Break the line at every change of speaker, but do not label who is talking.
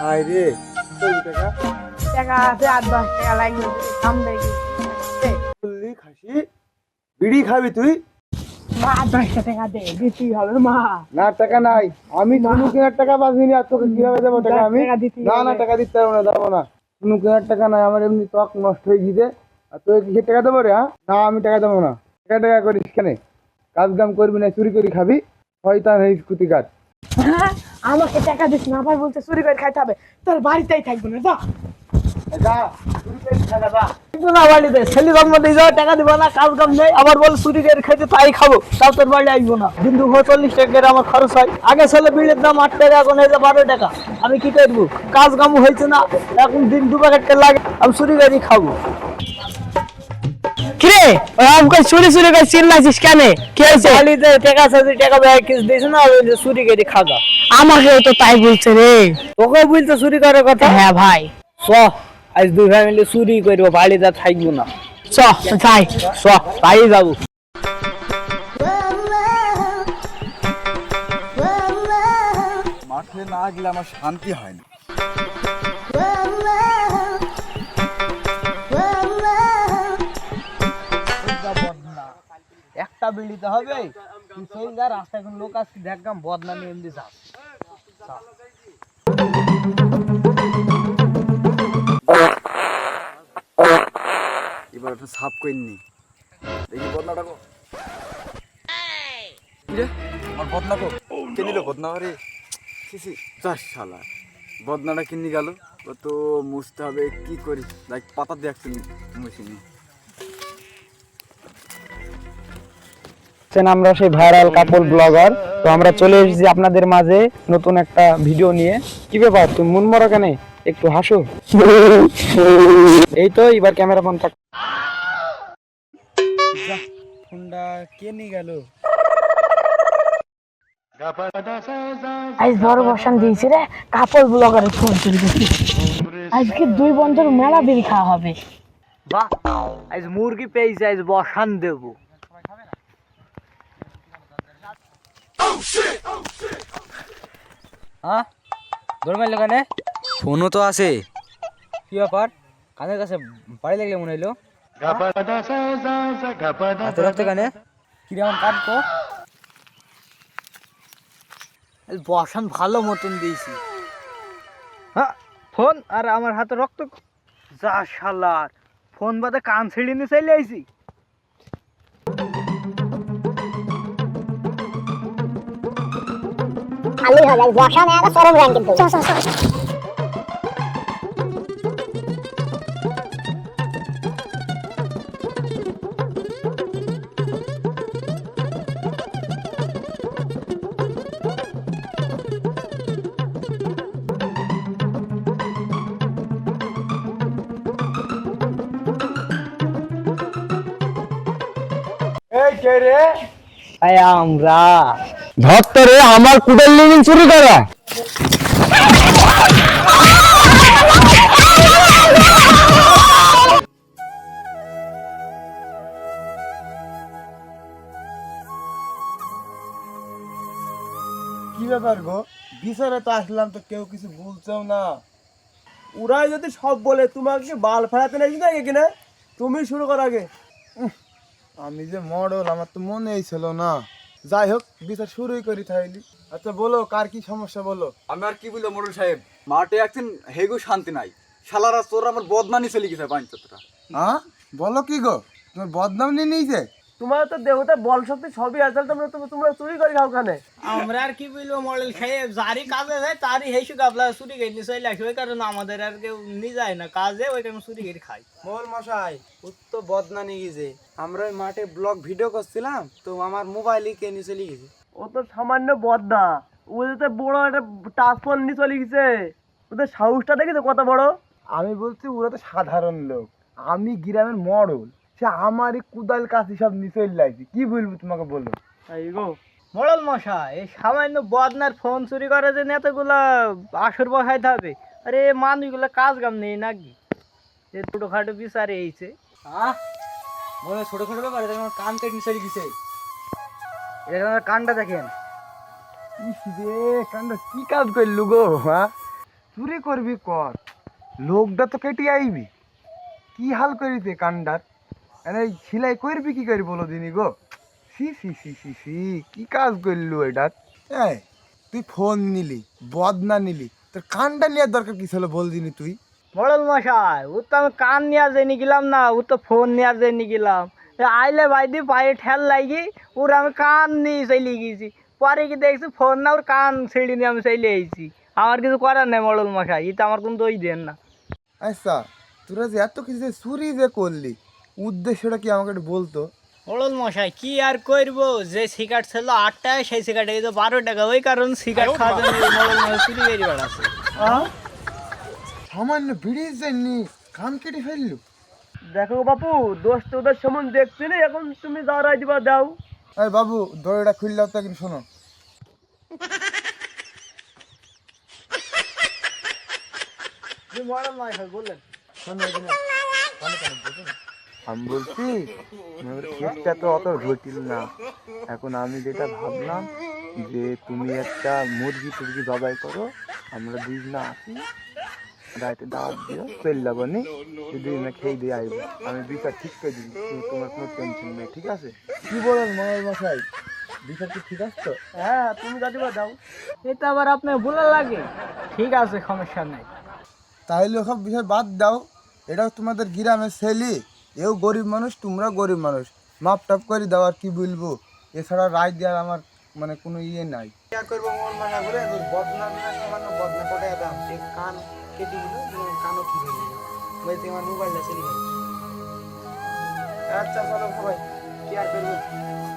হায় রে টাকা?
টাকা আছে আট দশ টাকা লাগবে দাম দেখি।
বললি খাসি বিড়ি খাবি তুই?
মা দশটা টাকা দে দিতেই হবে মা।
না টাকা নাই। আমি কোনো কেনার টাকা আর তোকে কীভাবে দেবো টাকা আমি? না না টাকা দিতে পারব না দেবো না। কোনো কেনার টাকা নাই আমার এমনি ত্বক নষ্ট হয়ে গিয়েছে। আর তুই কিসের টাকা দেবো রে হ্যাঁ? না আমি টাকা দেবো না। টাকা টাকা করিস কেন? কাজ কাম করবি না চুরি করে খাবি? শয়তান হইস কুতিকার
হ্যাঁ, আমাকে টাকা দিস না আবার বলতে চুরি করে খাইতে হবে। তোর বাড়িতেই থাকব না যা।
হয়। আগে ছেলে বিড়ির দাম আট টাকা এখন হয়েছে বারো টাকা। আমি কি করব? কাজ কাম হয়েছে না এখন দিন দু প্যাকেট লাগে আমি চুরি করে খাব।
কিরে? আমাকে চুরি চুরি করে চিল্লাছিস কেন? কি হয়েছে?
বাড়িতে টাকা আছে টাকা ব্যাগ কিছু দিয়েছে না ওই যে চুরি করে খাগা।
আমাকেও তো তাই বলছে রে।
তোকে বলতে চুরি করার কথা?
হ্যাঁ ভাই।
চ আজ দুই ফ্যামিলি চুরি করব বাড়িতে থাকব না।
চ যাই।
চ তাই যাব।
মাঠে না গেলে আমার শান্তি হয় না।
একটা বিড়িতে হবে। তুই যা, রাস্তায় কোন লোক আসছে দেখলাম বদনা নিয়ে এমনি যা
এবার একটু সাফ করে নি। দেখি বদনাটা কো। আমার বদনা কো। কে বদনা? রে সিসি চাস শালা। বদনাটা কিনে গেল। তো মুছতে হবে, কি করি? দেখ, পাতা দিয়ে একটু মুছিনি
আছেন আমরা সেই ভাইরাল কাপড় ব্লগার তো আমরা চলে এসেছি আপনাদের মাঝে নতুন একটা ভিডিও নিয়ে। কি ব্যাপার তুমি মন মরা কেন? একটু হাসো। এই তো এবার ক্যামেরা ফোন থাক ফোনটা কে নিয়ে গেল?
আজ বড় বসান দিয়েছি রে কাপড় ব্লগারে ফোন চুরি করছি আজকে দুই বন্ধুর মেলা বিড়ি খাওয়া হবে।
বাহ আজ মুরগি পেয়েছে আজ বসান দেবো। হ্যাঁ? দৌড় মারলো কানে?
ফোনও তো আছে।
কি ব্যাপার? কানের কাছে বাড়ি লাগলে মনে হইল? হাতে রাখতে কানে? কীরকম কাটতো বসান ভালো মতন দিয়েছি। হ্যাঁ ফোন আর আমার হাতে রক্ত যা শালার। ফোন বাদে কান ছিঁড়ে নিয়ে চলে আইছি
আলু হবে বসা নেই একটা চরম র্যাঙ্ক কিন্তু
এই কে রে
আই আমরা
ধরতে রে আমার কুড়েল লিভিং চুরি করা।
কি ব্যাপার গো? বিচারে তো আসলাম তো কেউ কিছু বলছেও না। ওরাই যদি সব বলে তোমাকে বাল ফেরাতে নাকি না এখানে? তুমি শুরু কর আগে। আমি যে মডেল আমার তো মনেই ছিল না। যাই হোক বিচার শুরুই করি তাইলি আচ্ছা বলো কার কি সমস্যা বলো?
আমি আর কি বলি মোড়ল সাহেব? মাঠে একদিন হেগু শান্তি নাই। শালারা তোর আমার বদনামি চলে গেছে পাঞ্চতরা
হ্যাঁ বলো কি গো? তোমার বদনাম নিয়ে নিয়েছে? তোমার তো দেহতে বল শক্তি সবই আছে তোমরা তোমরা চুরি করে খাও কানে?
আমরা আর কি বলব মডেল সাহেব যারই কাজে যায় তারই হেসু গাবলা চুরি করে নিয়ে চলে আসে। ওই কারণে আমাদের আর কেউ নিয়ে যায় না কাজে ওই কারণে চুরি করে খাই।
মোল মশাই উত্তো বদনা নিয়ে গেছে। আমরা ওই মাঠে ব্লগ ভিডিও করছিলাম তো আমার মোবাইলই কে নিয়ে চলে গেছে।
ও তো সামান্য বদনা। ওদের বড় একটা টাচ ফোন নিয়ে চলে গেছে। ওদের সাহসটা দেখেছ কত বড়? আমি বলছি ওরা তো সাধারণ লোক। আমি গ্রামের মডল। সে আমারই কুদাল কাছে সব নিয়ে চলে লাগছে। কি বলব তোমাকে বলো? এই গো।
মডেল মশা এই সামান্য বদনার ফোন চুরি করে যে এতগুলা আসর বসাইতে হবে। আরে মানুষগুলো কাজ কাম নেই নাকি? যে ছোটখাটো বিচারে এইছে।
মনে ছোট ছোট ব্যাপার এটা আমার কান কেটে নিয়ে চলে গেছে। এটা আমার কানটা দেখেন।
ইস রে কান্ড কি কাজ করলু গো হ্যাঁ? চুরি করবি কর। লোকটা তো কেটে আইবি। কি হাল করিতে কান্ডার এনে সিলাই করবি কি করি বলো দিনি গো? সি সি সি সি সি কি কাজ করলু এটার এই তুই ফোন নিলি বদনা নিলি তোর কানটা নেওয়ার দরকার কি ছিল বল দিনি তুই?
মডেল মশাই ও তো আমি কান নিয়ে জেনে গেলাম না ও তো ফোন নিয়ে জেনে গেলাম। আইলে বাইদি পায়ে ঠেল লাগি ওর আমি কান নিয়ে চলে গেছি। পরে কি দেখছি ফোন না ওর কান ছিঁড়ি নিয়ে আমি চলে এসেছি আমার কিছু করার নেই মডেল মশাই এটা আমার কোনো দই দেন না।
আচ্ছা তোরা যে এত কিছু চুরি যে করলি উদ্দেশ্যটা কি আমাকে একটু বলতো?
মডেল মশাই কি আর করব? যে সিগারেট ছিল আট টাকা সেই সিগারেট এই তো বারো টাকা। ওই কারণ সিগারেট খাওয়ার জন্য চুরি করে বেড়াচ্ছে।
সামান্য ব্রিজ যায়নি কান কেটে ফেললু।
দেখো বাপু দোষ তো ওদের সমান দেখছি না এখন তুমি দাঁড়াই দিবা দাও।
আরে বাবু দড়িটা খুললাও তো কিন্তু শোনো।
মডেল মশাই বললেন
আমি বলছি কেসটা তো অত জটিল না। এখন আমি যেটা ভাবলাম যে তুমি একটা মুরগি টুরগি জবাই করো আমরা দুজনে আসি রাইতে দাওয়াত দিও চলে যাব নি দুজনে খেয়ে দিয়ে আইবো। আমি বিচার ঠিক করে দিই তুমি তোমার কোনো টেনশন নেই ঠিক আছে? কি বলেন মনোর মশাই? বিচার কি ঠিক আছে তো?
হ্যাঁ তুমি দাদিবা দাও। এটা আবার আপনার বলে লাগে। ঠিক আছে সমস্যা নাই।
তাহলে সব বিষয় বাদ দাও। এটা তোমাদের গ্রামের ছেলে। এও গরিব মানুষ, তোমরা গরিব মানুষ। মাপ টাপ করে দাও আর কি বলব? এছাড়া রায় দেওয়ার আমার মানে কোনো ইয়ে নাই। করব করে কান কেটে আচ্ছা কি আর করব?